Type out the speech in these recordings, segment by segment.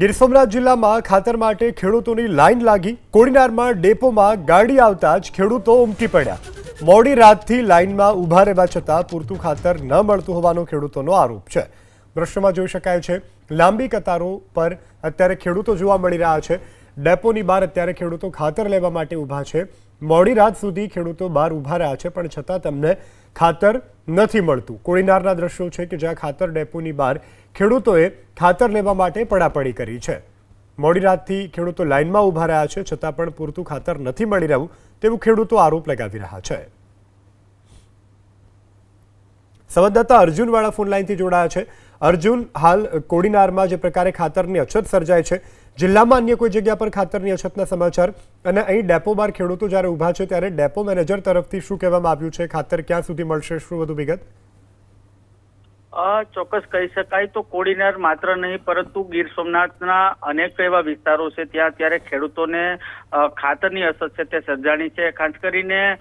ગીર સોમનાથ જિલ્લામાં ખાતર માટે ખેડૂતોની લાઈન લાગી. કોડીનારમાં ડેપોમાં ગાડી આવતા જ ખેડૂતો ઉમટી પડ્યા. મોડી રાતથી લાઈનમાં ઊભા રહેવા છતાં પૂરતું ખાતર ન મળતું હોવાનો ખેડૂતોનો આરોપ છે. દ્રશ્યમાં જોઈ શકાય છે, લાંબી કતારો પર અત્યારે ખેડૂતો જોવા મળી રહ્યા છે. ડેપોની બહાર અત્યારે ખેડૂતો ખાતર લેવા માટે ઊભા છે. મોડી રાત સુધી ખેડૂતો બહાર ઊભા રહ્યા છે, પણ છતાં તમને ખાતર નથી મળતું. કોળીનારના દ્રશ્યો છે કે જ્યાં ખાતર ડેપોની બહાર ખેડૂતોએ ખાતર લેવા માટે પડાપડી કરી છે. મોડી રાતથી ખેડૂતો લાઇનમાં ઊભા રહ્યા છે, છતાં પણ પૂરતું ખાતર નથી મળી રહ્યું તેવું ખેડૂતો આરોપ લગાવી રહ્યા છે. સંવાદદાતા અર્જુન વાળા ફોન લાઈનથી જોડાયા છે. અર્જુન, હાલ કોડીનારમાં જે પ્રકારે ખાતરની અછત સર્જાય છે, જિલ્લામાં અન્ય કોઈ જગ્યા પર ખાતરની અછતના સમાચાર? અને અહીં ડેપો બાર ખેડૂતો જ્યારે ઊભા છે ત્યારે ડેપો મેનેજર તરફથી શું કહેવામાં આવ્યું છે? ખાતર ક્યાં સુધી મળશે? શું વધુ વિગત? ચોક્કસ કહી શકાય તો કોડીનાર માત્ર નહીં, પરંતુ ગીર સોમનાથના અનેક એવા વિસ્તારો છે ત્યાં અત્યારે ખેડૂતોને ખાતરની અસર છે તે સર્જાણી છે. ખાસ કરીને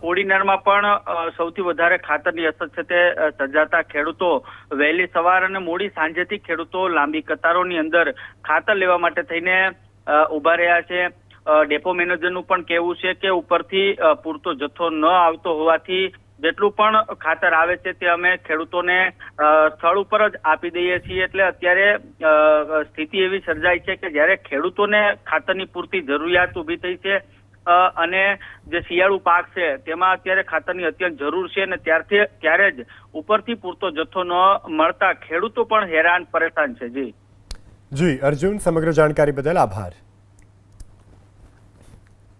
કોડીનારમાં પણ સૌથી વધારે ખાતરની અસર છે તે સર્જાતા ખેડૂતો વહેલી સવાર અને મોડી સાંજેથી ખેડૂતો લાંબી કતારોની અંદર ખાતર લેવા માટે થઈને ઊભા રહ્યા છે. ડેપો મેનેજરનું પણ કહેવું છે કે ઉપરથી પૂરતો જથ્થો ન આવતો હોવાથી જેટલું પણ ખાતર આવે છે તે અમે ખેડૂતોને સ્થળ ઉપર જ આપી દઈએ છીએ. એટલે અત્યારે સ્થિતિ એવી સર્જાઈ છે કે જ્યારે ખેડૂતોને ખાતરની પૂરતી જરૂરિયાત ઊભી થઈ છે અને જે શિયાળુ પાક છે તેમાં અત્યારે ખાતરની અત્યંત જરૂર છે અને ત્યારથી, ત્યારે જ ઉપરથી પૂરતો જથ્થો ન મળતા ખેડૂતો પણ હેરાન, પરેશાન છે. જી. જી, અર્જુન, સમગ્ર જાણકારી બદલ આભાર.